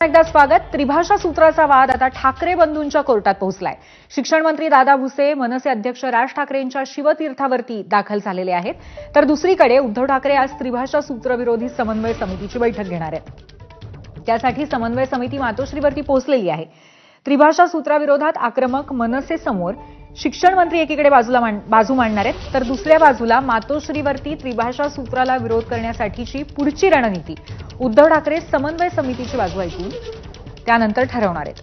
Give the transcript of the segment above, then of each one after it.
एकदा स्वागत. त्रिभाषा सूत्राचा वाद आता ठाकरे बंधूंच्या कोर्टात पोहोचलाय. शिक्षण मंत्री दादा भुसे मनसे अध्यक्ष राज ठाकरेंच्या शिवतीर्थावरती दाखल झालेले आहेत. तर दुसरीकडे उद्धव ठाकरे आज त्रिभाषा सूत्रविरोधी समन्वय समितीची बैठक घेणार आहेत. त्यासाठी समन्वय समिती मातोश्रीवरती पोहोचलेली आहे. त्रिभाषा सूत्राविरोधात आक्रमक मनसे समोर शिक्षण मंत्री एकीकडे बाजूला बाजू मांडणार आहेत. तर दुसऱ्या बाजूला मातोश्रीवरती त्रिभाषा सूत्राला विरोध करण्यासाठीची पुढची रणनीती. उद्धव ठाकरे समन्वय समितीची बाजू ऐकून त्यानंतर ठरवणार आहेत.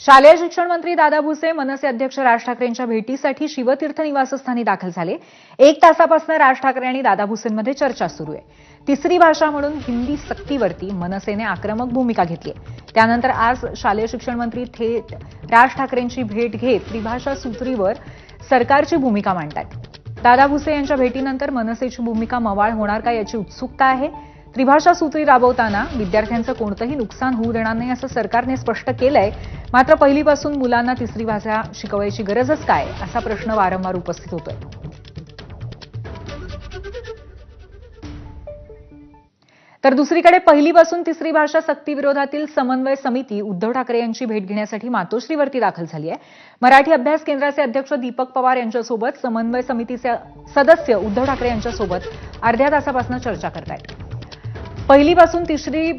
शालेय शिक्षण मंत्री दादा भुसे मनसे अध्यक्ष राज ठाकरेंच्या भेटीसाठी शिवतीर्थ निवासस्थानी दाखल झाले. एक तासापासून राज ठाकरे आणि दादा भुसेंमध्ये चर्चा सुरू आहे. तिसरी भाषा म्हणून हिंदी सक्तीवरती मनसेने आक्रमक भूमिका घेतली आहे. त्यानंतर आज शालेय शिक्षण मंत्री थेट राज ठाकरेंची भेट घेत त्रिभाषा सूत्रीवर सरकारची भूमिका मांडतात. दादा भुसे यांच्या भेटीनंतर मनसेची भूमिका मवाळ होणार का याची उत्सुकता आहे. त्रिभाषा सूत्री राबवताना विद्यार्थ्यांचं कोणतंही नुकसान होऊ देणार नाही असं सरकारने स्पष्ट केलंय. मात्र पहिलीपासून मुलांना तिसरी भाषा शिकवायची गरजच काय असा प्रश्न वारंवार उपस्थित होतोय. तर दुसरीकडे पहिलीपासून तिसरी भाषा सक्तीविरोधातील समन्वय समिती उद्धव ठाकरे यांची भेट घेण्यासाठी मातोश्रीवरती दाखल झाली आहे. मराठी अभ्यास केंद्राचे अध्यक्ष दीपक पवार यांच्यासोबत समन्वय समितीचे सदस्य उद्धव ठाकरे यांच्यासोबत अर्ध्या तासापासून चर्चा करतायत. पहिलीपासून तिसरी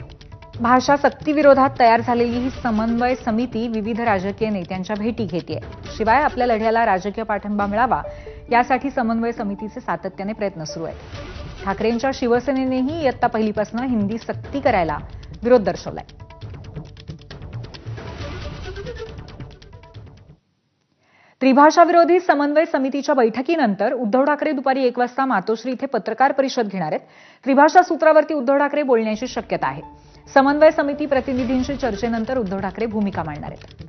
भाषा सक्तीविरोधात तयार झालेली ही समन्वय समिती विविध राजकीय नेत्यांच्या भेटी घेते शिवाय आपल्या लढ्याला राजकीय पाठिंबा मिळावा यासाठी समन्वय समितीचे सातत्याने प्रयत्न सुरू आहेत. ठाकरेंच्या शिवसेनेनेही इयत्ता पहिलीपासून हिंदी सक्ती करायला विरोध दर्शवलाय. त्रिभाषा विरोधी समन्वय समितीच्या बैठकीनंतर उद्धव ठाकरे दुपारी एक वाजता मातोश्री इथे पत्रकार परिषद घेणार आहेत. त्रिभाषा सूत्रावरती उद्धव ठाकरे बोलण्याची शक्यता आहे. समन्वय समिती प्रतिनिधींशी चर्चेनंतर उद्धव ठाकरे भूमिका मांडणार आहेत.